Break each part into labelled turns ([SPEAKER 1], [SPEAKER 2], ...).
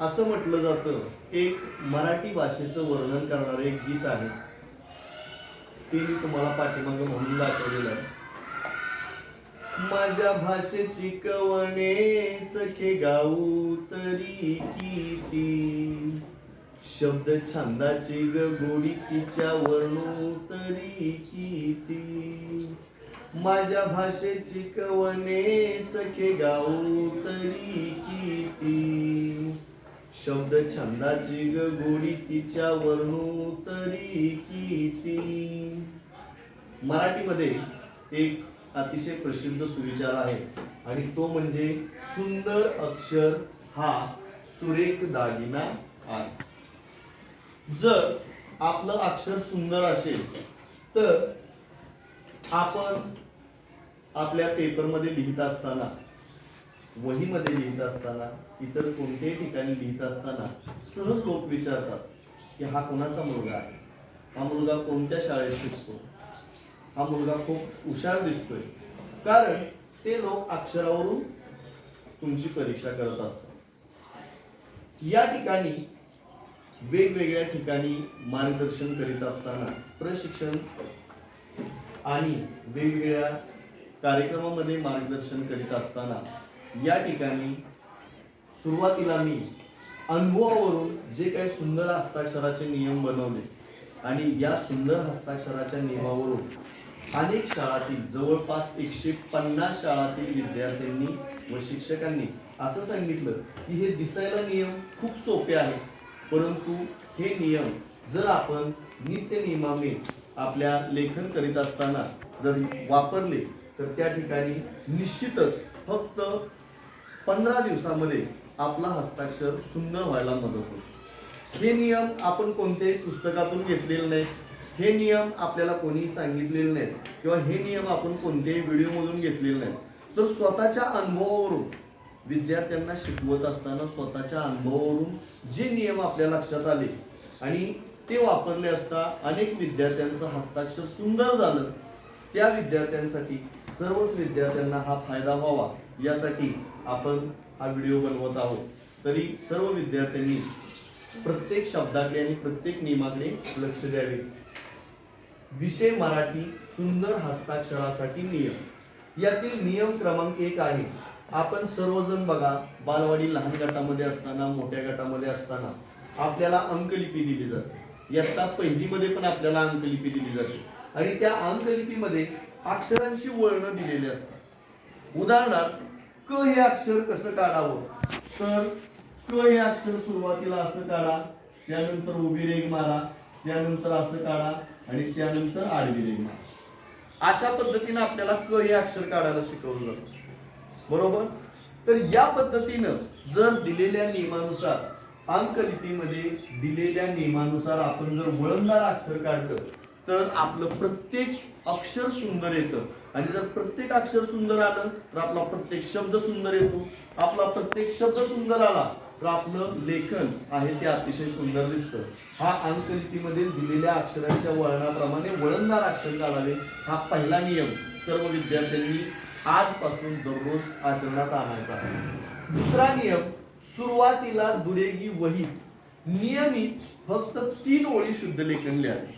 [SPEAKER 1] असं म्हटलं जातं एक मराठी भाषेचं वर्णन करणारं एक गीत आहे. ते मी तुम्हाला पाठीमागे म्हणून दाखवलेलं आहे. माझ्या भाषेची कवणे सखे गाऊ तरी किती? शब्द छंदाची ग वर्णू तरी किती? माझ्या भाषेची कवने सखे गाऊ तरी शब्द छंदाची ग गोडी तिच्या वर्णू तरी किती? मराठीमध्ये एक अतिशय प्रसिद्ध सुविचार आहे आणि तो म्हणजे सुंदर अक्षर हा सुरेख दागिना आहे. जर आपलं अक्षर सुंदर असेल तर आपण आपल्या पेपरमध्ये लिहित असताना वहीमध्ये लिहित असताना इतर कोणत्याही ठिकाणी लिहित असताना सहज लोक विचारतात की हा कोणाचा मुलगा आहे? हा मुलगा कोणत्या शाळेत शिकतो? हा मुलगा खूप हुशार दिसतोय. कारण ते लोक अक्षरावरून तुमची परीक्षा करत असतात. या ठिकाणी वेगवेगळ्या ठिकाणी मार्गदर्शन करीत असताना प्रशिक्षण आणि वेगवेगळ्या कार्यक्रमामध्ये मार्गदर्शन करीत असताना या ठिकाणी सुरुवातीला मी अनुभवावरून जे काही सुंदर हस्ताक्षराचे नियम बनवले आणि या सुंदर हस्ताक्षराच्या नियमावरून अनेक शाळातील जवळपास एकशे पन्नास शाळातील विद्यार्थ्यांनी व शिक्षकांनी असं सांगितलं की हे दिसायला नियम खूप सोपे आहेत परंतु हे नियम जर आपण नित्य नियमाने आपल्या लेखन करीत असताना जर वापरले तर त्या ठिकाणी निश्चितच फक्त पंधरा दिवसामध्ये आपला हस्ताक्षर सुंदर व्हायला मदत होते हे नियम आपण कोणत्याही पुस्तकातून घेतलेले नाहीत. हे नियम आपल्याला कोणीही सांगितलेले नाहीत. किंवा हे नियम आपण कोणत्याही व्हिडिओमधून घेतलेले नाहीत. तर स्वतःच्या अनुभवावरून विद्यार्थ्यांना शिकवत असताना स्वतःच्या अनुभवावरून जे नियम आपल्या लक्षात आले आणि ते वापरले असता अनेक विद्यार्थ्यांचं हस्ताक्षर सुंदर झालं. त्या विद्यार्थ्यांसाठी सर्वच विद्यार्थ्यांना हा फायदा व्हावा यासाठी आपण हा व्हिडिओ बनवत आहोत. तरी सर्व विद्यार्थ्यांनी प्रत्येक शब्दाकडे आणि प्रत्येक नियमाकडे लक्ष द्यावे. विषय मराठी सुंदर हस्ताक्षरासाठी नियम. यातील नियम क्रमांक एक आहे आपण सर्वजण बघा बालवाडी लहान गटामध्ये असताना मोठ्या गटामध्ये असताना आपल्याला अंकलिपी दिली जाते. इयत्ता पहिलीमध्ये पण आपल्याला अंकलिपी दिली जाते. आणि त्या अंकलिपीमध्ये अक्षरांची वळणं दिलेली असतात. उदाहरणार्थ क हे अक्षर कसं काढावं? तर क हे अक्षर सुरुवातीला असं काढा त्यानंतर उभी रेग मारा त्यानंतर असं काढा आणि त्यानंतर आडवी रेग मारा. अशा पद्धतीनं आपल्याला क हे अक्षर काढायला शिकवलं जातं. बरोबर? तर या पद्धतीनं जर दिलेल्या नियमानुसार अंकलिपीमध्ये दिलेल्या नियमानुसार आपण जर वळणदार अक्षर काढलं तर आपलं प्रत्येक अक्षर सुंदर येतं. आणि जर प्रत्येक अक्षर सुंदर आलं तर आपला प्रत्येक शब्द सुंदर येतो. आपला प्रत्येक शब्द सुंदर आला तर आपलं लेखन आहे ते अतिशय सुंदर दिसतं. हा अंकलिपीमधील दिलेल्या अक्षरांच्या वळणाप्रमाणे वळणदार अक्षर काढावे हा पहिला नियम सर्व विद्यार्थ्यांनी आजपासून दररोज आचरणात आणायचा आहे. दुसरा नियम सुरुवातीला दुरेगी वहीत नियमित फक्त तीन ओळी शुद्ध लेखन लिहावे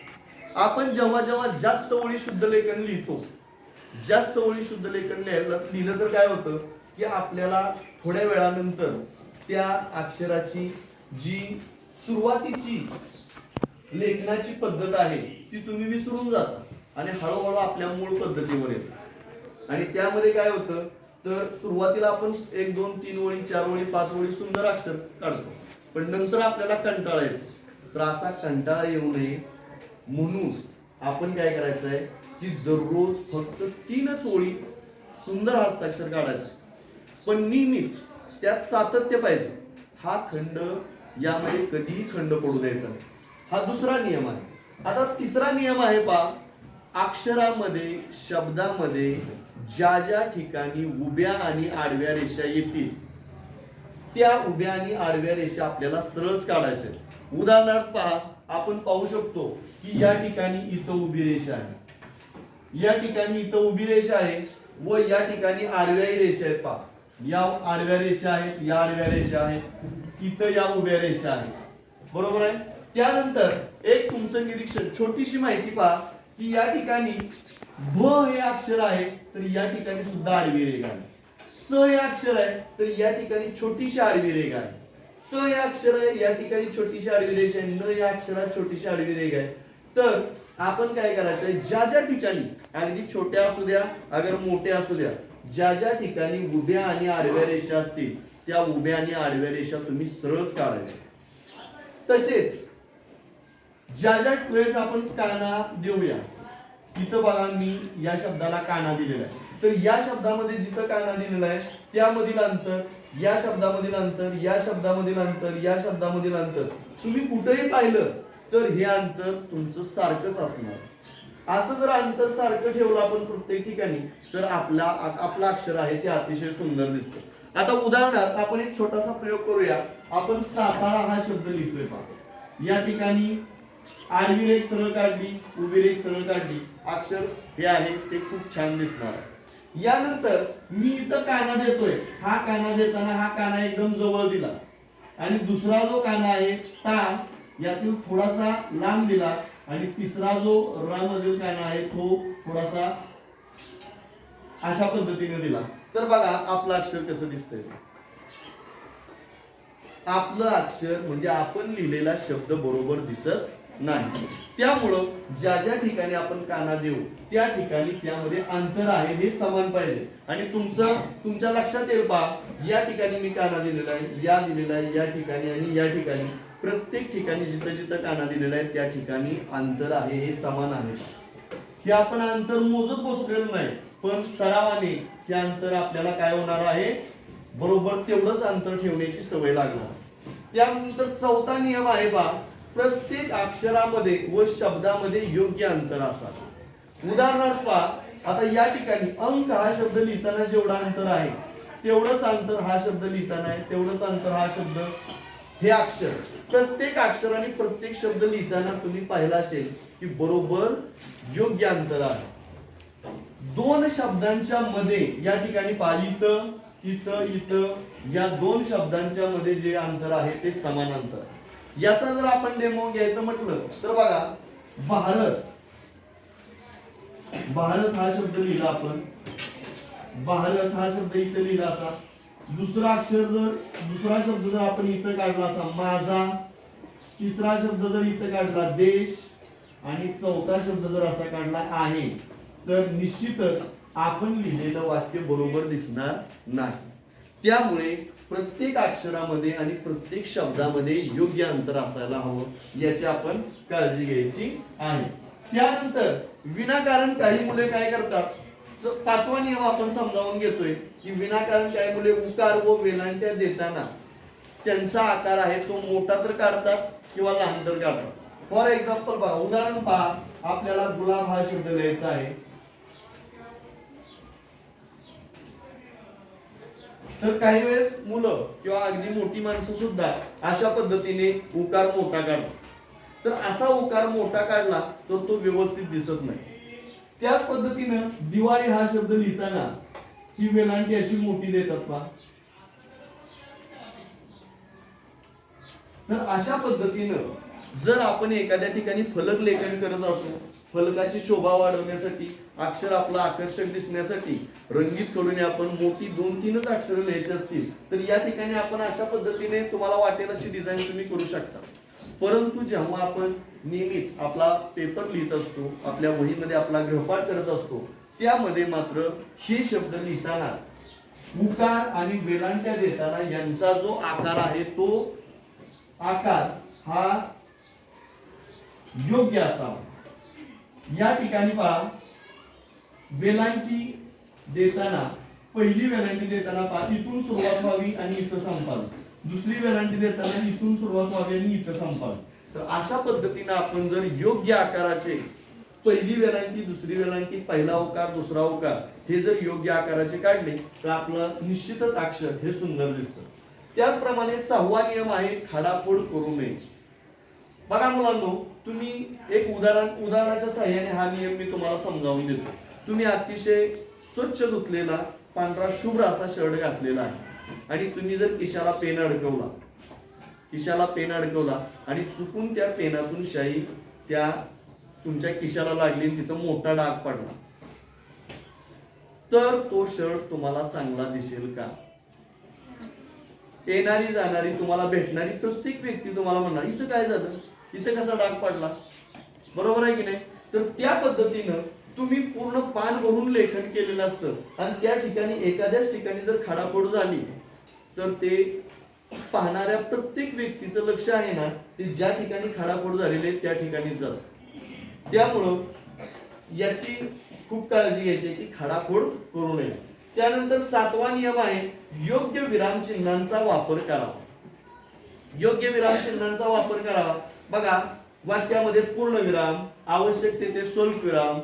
[SPEAKER 1] आपण जेव्हा जेव्हा जास्त ओळी शुद्ध लेखन लिहितो जास्त ओळी शुद्ध लेखन लिहायला लिहिलं तर काय होतं की आपल्याला थोड्या वेळानंतर त्या अक्षराची जी सुरुवातीची लेखनाची पद्धत आहे ती तुम्ही विसरून जाता आणि हळूहळू आपल्या मूळ पद्धतीवर येतो. आणि त्यामध्ये काय होतं तर सुरुवातीला आपण एक दोन तीन ओळी चार ओळी पाच ओळी सुंदर अक्षर काढतो. पण नंतर आपल्याला कंटाळा येतो. तर असा कंटाळा येऊ नये म्हणून आपण काय करायचं आहे की दररोज फक्त तीनच ओळी सुंदर हस्ताक्षर काढायचं. पण नियमित त्यात सातत्य पाहिजे. हा खंड यामध्ये कधीही खंड पडू द्यायचा हा दुसरा नियम आहे. आता तिसरा नियम आहे पा अक्षरामध्ये शब्दामध्ये ज्या ज्या ठिकाणी उभ्या आणि आडव्या रेषा येतील त्या उभ्या आणि आडव्या रेषा आपल्याला सरळच काढायच्या उदाहरणार्थ पहा. आपण पाहू शकतो की या ठिकाणी इथं उभी रेषा आहे. या ठिकाणी इथं उभी रेषा आहे व या ठिकाणी आडव्याही रेषा आहेत पहा. या आडव्या रेषा आहेत या आडव्या रेषा आहेत इथं या उभ्या रेषा आहेत. बरोबर आहे? त्यानंतर एक तुमचं निरीक्षण छोटीशी माहिती पहा की या ठिकाणी भ हे अक्षर आहे तर या ठिकाणी सुद्धा आडवी रेगा आहे. स हे अक्षर आहे तर या ठिकाणी छोटीशी आडवी रेगा आहे. त या अक्षर आहे या ठिकाणी छोटीशी आडवी रेष आहे. न या अक्षरात छोटीशी आडवी रेघ आहे. तर आपण काय करायचंय? ज्या ज्या ठिकाणी अगदी छोट्या असू द्या अगर मोठ्या असू द्या ज्या ज्या ठिकाणी उभ्या आणि आडव्या रेषा असतील त्या उभ्या आणि आडव्या रेषा तुम्ही सरळच काढायच्या तसेच ज्या ज्या वेळेस आपण काना देऊया तिथं बघा मी या शब्दाला काना दिलेला आहे. तर या शब्दामध्ये जिथं काना दिलेला आहे त्यामधील अंतर या शब्दामधील अंतर या शब्दामधील अंतर या शब्दामधील अंतर. तुम्ही कुठेही पाहिलं तर हे अंतर तुमचं सारखंच असणार. असं जर अंतर सारखं ठेवलं आपण प्रत्येक ठिकाणी तर आपला आपला अक्षर आहे ते अतिशय सुंदर दिसतो. आता उदाहरणार्थ आपण एक छोटासा प्रयोग करूया. आपण सातारा हा शब्द लिहितोय पहा. या ठिकाणी आडवी रेख सरळ काढली उभी रेख सरळ काढली. अक्षर हे आहे ते खूप छान दिसणार आहे. यानंतर मी इथं काना देतोय. हा काना देताना हा काना एकदम जवळ दिला. आणि दुसरा जो काना आहे ता यातील थोडासा लांब दिला. आणि तिसरा जो र मधील काना आहे तो थोडासा अशा पद्धतीने दिला. तर बघा आपलं अक्षर कसं दिसतंय. आपलं अक्षर म्हणजे आपण लिहिलेला शब्द बरोबर दिसत नाही. त्यामुळं ज्या ज्या ठिकाणी आपण काना देऊ त्या ठिकाणी त्यामध्ये अंतर आहे हे समान पाहिजे. आणि तुमचं तुमच्या लक्षात येईल बा या ठिकाणी मी काना दिलेला आहे या दिलेला आहे या ठिकाणी आणि या ठिकाणी. प्रत्येक ठिकाणी जिथं जिथं काना दिलेला आहे त्या ठिकाणी अंतर आहे हे समान आहे हे आपण अंतर मोजत बसलेलं नाही पण सरावाने हे अंतर आपल्याला काय होणार आहे? बरोबर तेवढंच अंतर ठेवण्याची सवय लागणार. त्यानंतर चौथा नियम आहे बा प्रत्येक अक्षरामध्ये व शब्दामध्ये योग्य अंतर असतात. उदाहरणार्थ पहा आता या ठिकाणी अंक हा शब्द लिहिताना जेवढा अंतर आहे तेवढंच अंतर हा शब्द लिहिताना आहे तेवढंच अंतर हा शब्द हे अक्षर. प्रत्येक अक्षराने प्रत्येक शब्द लिहिताना तुम्ही पाहिला असेल की बरोबर योग्य अंतर आहे. दोन शब्दांच्या मध्ये या ठिकाणी पहा इथं इथं इथं या दोन शब्दांच्या मध्ये जे अंतर आहे ते समान अंतर आहे. याचा जर आपण डेमो घ्यायचं म्हटलं तर बघा भारत. भारत हा शब्द लिहिला आपण. भारत हा शब्द इथं लिहिला असा. दुसरा अक्षर जर दुसरा शब्द जर आपण इथं काढला असा माझा. तिसरा शब्द जर इथं काढला देश. आणि चौथा शब्द जर असा काढला आहे. तर निश्चितच आपण लिहिलेलं वाक्य बरोबर दिसणार नाही. त्यामुळे प्रत्येक अक्षरामध्ये आणि प्रत्येक शब्दामध्ये योग्य अंतर असायला हवं याची आपण काळजी घ्यायची आहे. त्यानंतर विनाकारण काही मुले काय करतात? पाचवा नियम आपण समजावून घेतोय की विनाकारण काही मुले उकार व वेलांट्या देताना त्यांचा आकार आहे तो मोठा तर काढतात किंवा लहान तर काढतात. फॉर एक्झाम्पल बघा उदाहरण पहा आपल्याला गुलाब हा शब्द द्यायचा आहे. तर काही वेळेस मुलं किंवा अगदी मोठी माणसं सुद्धा अशा पद्धतीने उकार मोठा काढतात. तर असा उकार मोठा काढला तर तो व्यवस्थित दिसत नाही. त्याच पद्धतीनं दिवाळी हा शब्द लिहिताना ही वेलांटी अशी मोठी देतात पा तर अशा पद्धतीनं जर आपण एखाद्या ठिकाणी फलक लेखन करत असू फलकाची शोभा वाढवण्यासाठी अक्षर आपलं आकर्षक दिसण्यासाठी रंगीत कडून आपण मोठी दोन तीनच अक्षर लिहायची असतील तर या ठिकाणी आपण अशा पद्धतीने तुम्हाला वाटेल अशी डिझाईन तुम्ही करू शकता. परंतु जेव्हा आपण नियमित आपला पेपर लिहित असतो आपल्या वहीमध्ये आपला गृहपाठ करत असतो त्यामध्ये मात्र हे शब्द लिहिताना उकार आणि वेलांट्या देताना यांचा जो आकार आहे तो आकार हा योग्य असावा. या ठिकाणी पहा वेलांटी देताना पहिली वेलांटी देताना पहा इथून सुरुवात व्हावी आणि इथं संपावी. दुसरी वेलांटी देताना इथून सुरुवात व्हावी आणि इथं संपावी. तर अशा पद्धतीने आपण जर योग्य आकाराचे पहिली वेलांटी दुसरी वेलांटी पहिला ओकार दुसरा ओकार हे जर योग्य आकाराचे काढले तर आपलं निश्चितच अक्षर हे सुंदर दिसतं. त्याचप्रमाणे सहावा नियम आहे खडापोड करू नये. बघा मुलांनो तुम्ही एक उदाहरण उदाहरणाच्या सहाय्याने हा नियम मी तुम्हाला समजावून देतो. तुम्ही अतिशय स्वच्छ धुतलेला पांढरा शुभ्र असा शर्ट घातलेला आहे. आणि तुम्ही जर खिशाला पेन अडकवला खिशाला पेन अडकवला आणि चुकून त्या पेनातून शाई त्या तुमच्या खिशाला लागली आणि तिथं मोठा डाग पडला तर तो शर्ट तुम्हाला चांगला दिसेल का? येणारी जाणारी तुम्हाला भेटणारी प्रत्येक व्यक्ती तुम्हाला म्हणणार इथं काय झालं? इथं कसा डाग पडला? बरोबर आहे की नाही? तर त्या पद्धतीनं तुम्ही पूर्ण पान भरून लेखन केलेलं असतं. आणि त्या ठिकाणी एखाद्याच ठिकाणी जर खाडाखोड झाली तर ते पाहणाऱ्या प्रत्येक व्यक्तीचं लक्ष आहे ना ते ज्या ठिकाणी खडापोड झालेले त्या ठिकाणी जात. त्यामुळं याची खूप काळजी घ्यायची की खाडाखोड करू नये. त्यानंतर सातवा नियम आहे योग्य विराम चिन्हांचा वापर करावा. योग्य विराम चिन्हांचा वापर करावा बघा वाक्यामध्ये पूर्ण विराम आवश्यक तेथे स्वल्प विराम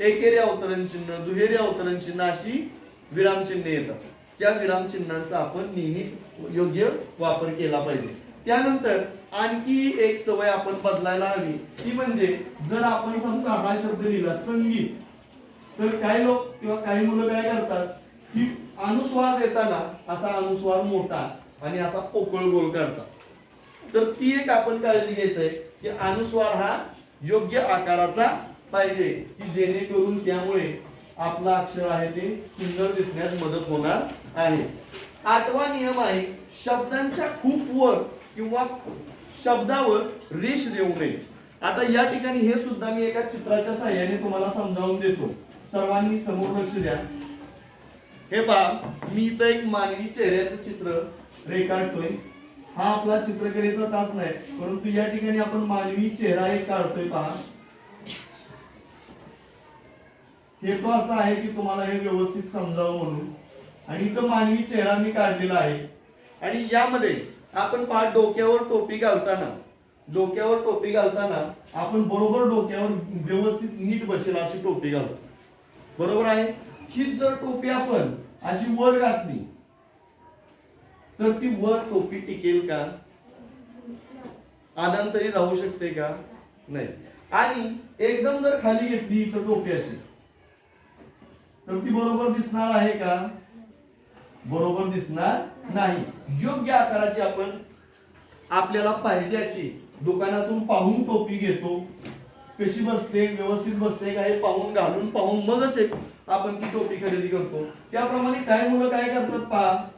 [SPEAKER 1] एकेरी अवतरण चिन्ह दुहेरी अवतरण चिन्ह अशी विराम चिन्ह येतात. त्या विराम चिन्हांचा आपण नेहमी योग्य वापर केला पाहिजे. त्यानंतर आणखी एक सवय आपण बदलायला हवी. ती म्हणजे जर आपण समजा हा शब्द लिहिला संगीत तर काही लोक किंवा काही मुलं काय करतात की अनुस्वार देताना असा अनुस्वार मोठा आणि असा पोकळ गोल करतात. तर ती एक आपण काळजी घ्यायचं आहे की अनुस्वार हा योग्य आकाराचा पाहिजे की जेणेकरून त्यामुळे आपलं अक्षर आहे ते सुंदर दिसण्यास मदत होणार आहे. आठवा नियम आहे शब्दांच्या खूप वर किंवा शब्दावर रेष देऊ नये. आता या ठिकाणी हे सुद्धा मी एका चित्राच्या साह्याने तुम्हाला समजावून देतो. सर्वांनी समोर लक्ष द्या. हे पहा मी इथं एक मानवी चेहऱ्याचं चित्र रेखाटतोय. हा आपला चित्रकलेचा तास नाही परंतु या ठिकाणी आपण मानवी चेहरा एक काढतोय पहा. हेतू असा आहे की तुम्हाला हे व्यवस्थित समजावं म्हणून. आणि इथं मानवी चेहरा मी काढलेला आहे. आणि यामध्ये आपण पहा डोक्यावर टोपी घालताना डोक्यावर टोपी घालताना आपण बरोबर डोक्यावर व्यवस्थित नीट बसेल अशी टोपी घालतो. बरोबर आहे? हीच जर टोपी आपण अशी वर घातली तर ती वर टोपी टिकेल का? आदांतरी राहू शकते का? नाही. आणि एकदम जर खाली घेतली तर टोपी अशी तर ती बरोबर दिसणार आहे का? बरोबर दिसणार नाही. योग्य आकाराची आपण आपल्याला पाहिजे अशी दुकानातून पाहून टोपी घेतो. कशी बसते व्यवस्थित बसते का हे पाहून घालून पाहून मगच एक आपण ती टोपी खरेदी करतो. त्याप्रमाणे काय मुलं काय करतात पहा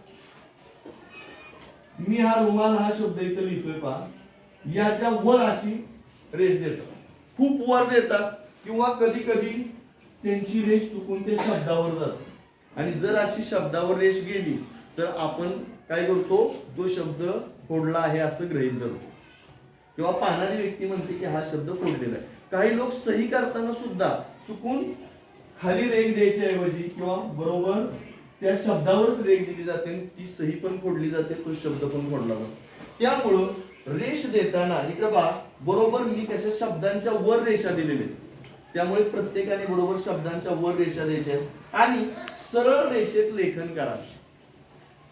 [SPEAKER 1] मी हा रुमाल हा शब्द इथं लिहितोय पहा. याच्या वर अशी रेष देतात. खूप वर देतात किंवा कधी कधी त्यांची रेष चुकून ते शब्दावर जात आणि जर अशी शब्दावर रेष गेली तर आपण काय करतो? तो शब्द फोडला आहे असं गृहित धरतो. किंवा पाहणारी व्यक्ती म्हणते की हा शब्द फोडलेला आहे. काही लोक सही करताना सुद्धा चुकून खाली रेख द्यायच्या ऐवजी किंवा बरोबर त्या शब्दावरच रेख दिली जाते ती सही पण फोडली जाते तो शब्द पण फोडला जातो. त्यामुळं रेष देताना इकडे बा बरोबर मी कशा शब्दांच्या वर रेषा दिलेल्या आहेत. त्यामुळे प्रत्येकाने बरोबर शब्दांच्या वर रेषा द्यायच्या आणि सरळ रेषेत लेखन करा.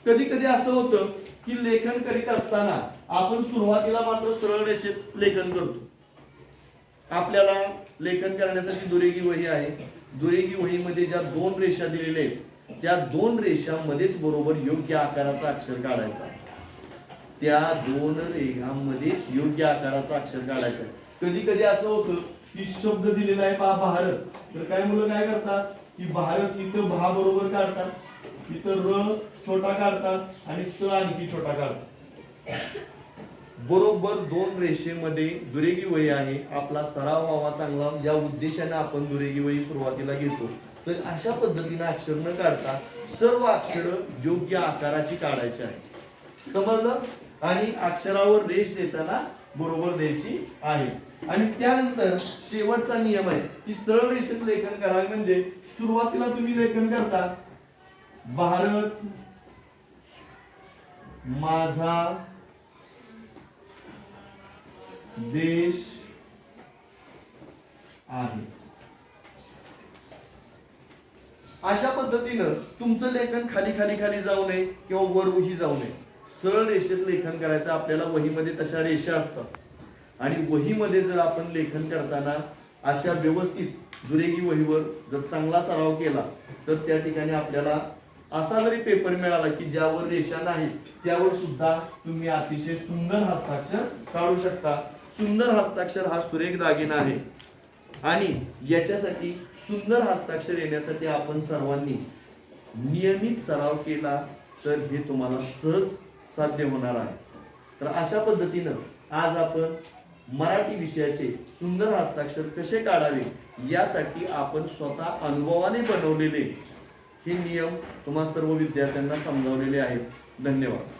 [SPEAKER 1] कधी कधी असं होतं की लेखन करीत असताना आपण सुरुवातीला मात्र सरळ रेषेत लेखन करतो. आपल्याला लेखन करण्यासाठी दुरेगी वही आहे. दुरेगी वहीमध्ये ज्या दोन रेषा दिलेल्या आहेत त्या दोन रेषांमध्येच बरोबर योग्य आकाराचा अक्षर काढायचा. त्या दोन रेघांमध्येच योग्य आकाराचा अक्षर काढायचा. कधी कधी असं होतं की शब्द दिलेला आहे पहा भारत. तर काय मुलं काय करतात? की भारत इथं भा बरोबर काढतात इथं र छोटा काढतात आणि त आणखी छोटा काढतात. बरोबर दोन रेषेमध्ये दुरेगी वही आहे. आपला सराव व्हावा चांगला. या उद्देशाने आपण दुरेगी वही सुरुवातीला घेतो. तर अशा पद्धतीने अक्षर न काढता सर्व अक्षर योग्य आकाराची काढायची आहे. समजलं? आणि अक्षरावर रेष देताना बरोबर द्यायची आहे. आणि त्यानंतर शेवटचा नियम आहे की सरळ रेषेत लेखन करावे म्हणजे सुरुवातीला तुम्ही लेखन करता भारत माझा देश आहे. अशा पद्धतीनं तुमचं लेखन खाली खाली खाली जाऊ नये किंवा वरही जाऊ नये. सरळ रेषेत लेखन करायचं आपल्याला वहीमध्ये तशा रेषा असतात. आणि वहीमध्ये जर आपण लेखन करताना अशा व्यवस्थित जुरेगी वहीवर जर चांगला सराव केला तर त्या ठिकाणी आपल्याला असा जरी पेपर मिळाला की ज्यावर रेषा नाही त्यावर सुद्धा तुम्ही अतिशय सुंदर हस्ताक्षर काढू शकता. सुंदर हस्ताक्षर हा सुरेख दागिना आहे. आणि याच्यासाठी सुंदर हस्ताक्षर येण्यासाठी आपण सर्वांनी नियमित सराव केला तर हे तुम्हाला सहज साध्य होणार आहे. तर अशा पद्धतीनं आज आपण मराठी विषयाचे सुंदर हस्ताक्षर कसे काढावे यासाठी आपण स्वतः अनुभवाने बनवलेले हे नियम तुम्हा सर्व विद्यार्थ्यांना समजावलेले आहेत. धन्यवाद.